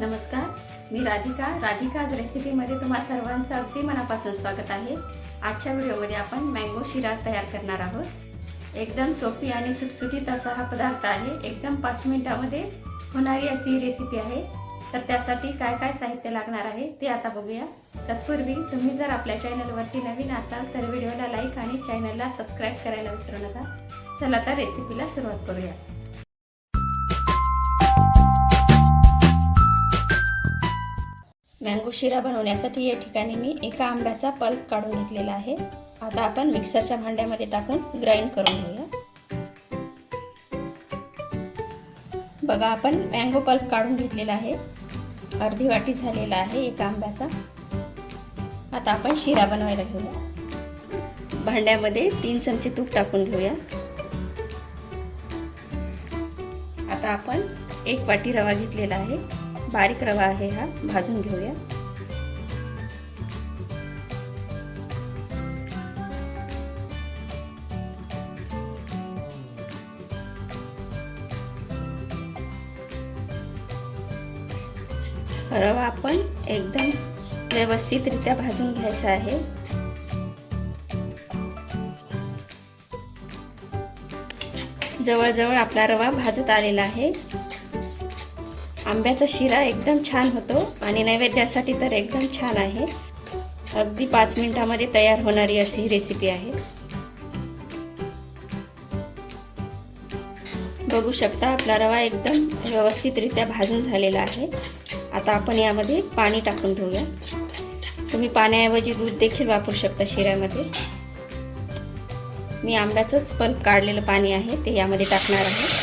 नमस्कार मी राधिका. राधिकाज रेसिपीमध्ये तुम्हा सर्वांचं अगदी मनापासून स्वागत आहे. आजच्या व्हिडिओमध्ये आपण मँगो शिरा तयार करणार आहोत. एकदम सोपी आणि सुटसुटीत असा हा पदार्थ आहे. एकदम पाच मिनिटामध्ये होणारी अशी ही रेसिपी आहे. तर त्यासाठी काय काय साहित्य लागणार आहे ते आता बघूया. तत्पूर्वी तुम्ही जर आपल्या चॅनलवरती नवीन असाल तर व्हिडिओला लाईक आणि चॅनलला सबस्क्राईब करायला विसरू नका. चला तर रेसिपीला सुरुवात करूया. मँगो शिरा बनवण्यासाठी या ठिकाणी मी एका आंब्याचा पल्प काढून घेतलेला आहे. आता आपण मिक्सरच्या भांड्यामध्ये टाकून ग्राइंड करून घेऊया. बघा आपण मँगो पल्प काढून घेतलेला आहे. अर्धी वाटी झालेला आहे एका आंब्याचा. आता आपण शिरा बनवायला घेऊया. भांड्यामध्ये तीन चमचे तूप टाकून घेऊया. आता आपण एक वाटी रवा घेतलेला आहे. बारीक रवा आहे हा भाजून घेऊया. रवा आपण एकदम व्यवस्थितरित्या भाजून घ्यायचा आहे. जवळजवळ आपला रवा भाजत आलेला आहे. आंब्याचा शिरा एकदम छान होतो आणि नैवेद्यासाठी तर एकदम छान आहे. अगदी पाच मिनिटामध्ये तयार होणारी अशी रेसिपी आहे. बघू शकता आपला रवा एकदम व्यवस्थितरित्या भाजून झालेला आहे. आता आपण यामध्ये पाणी टाकून घेऊया. तुम्ही पाण्याऐवजी दूध देखील वापरू शकता शिऱ्यामध्ये. मी आंब्याचंच पल्प काढलेलं पाणी आहे ते यामध्ये टाकणार आहे.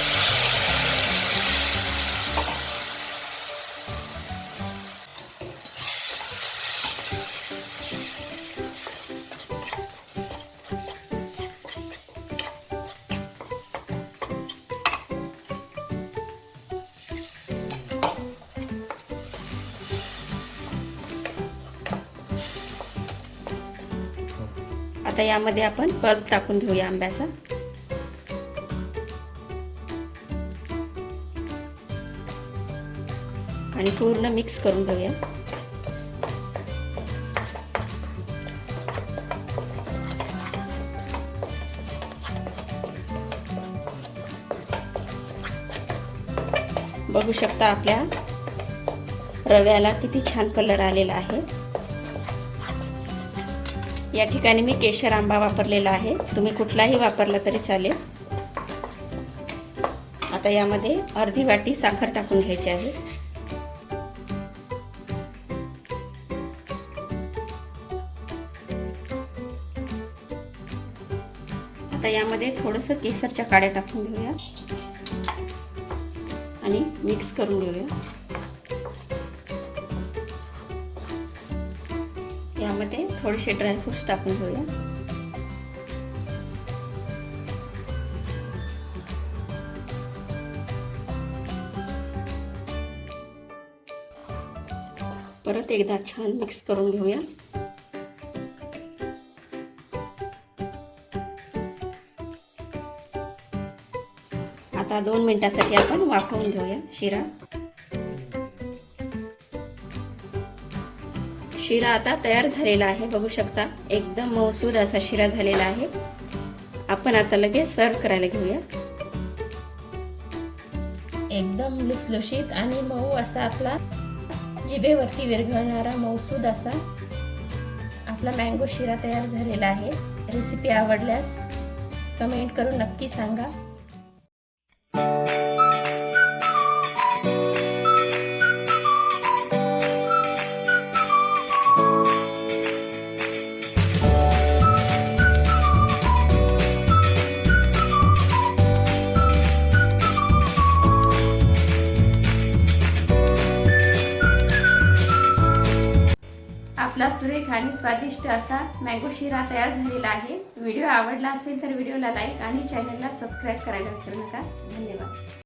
आता यामध्ये आपण पल्प टाकून घेऊया आंब्याचा. आणि पूर्ण मिक्स करून घेऊया. बघू शकता आपल्या रव्याला किती छान कलर आलेला आहे. या ठिकाणी मी केशर आंबा वापरलेला आहे. तुम्ही कुठलाही वापरला तरी चालेल. आता यामध्ये अर्धी वाटी साखर टाकून घ्यायची आहे. आता यामध्ये थोडंसं केसरच्या काड्या टाकून घेऊया. आणि मिक्स करून घेऊया. थोडेसे ड्रायफ्रुट्स टाकून घेऊया. परत एकदा छान मिक्स करून घेऊया. आता दोन मिनिटासाठी आपण वाफवून घेऊया शिरा. शिरा आता तयार झालेला आहे. बघू शकता एकदम मौसूद असा शिरा झालेला आहे. आपण आता लगेच सर्व करायला घेऊया. एकदम लुसलुशीत आणि मऊ असा आपला जिभेवरती विरघळणारा मौसूद असा आपला मँगो शिरा तयार झालेला आहे. रेसिपी आवडल्यास कमेंट करून नक्की सांगा. आपला सुरेख आणि स्वादिष्ट असा मँगो शिरा तयार झालेला आहे. व्हिडिओ आवडला असेल तर व्हिडिओला लाईक आणि चॅनलला सबस्क्राईब करायला विसरू नका. धन्यवाद.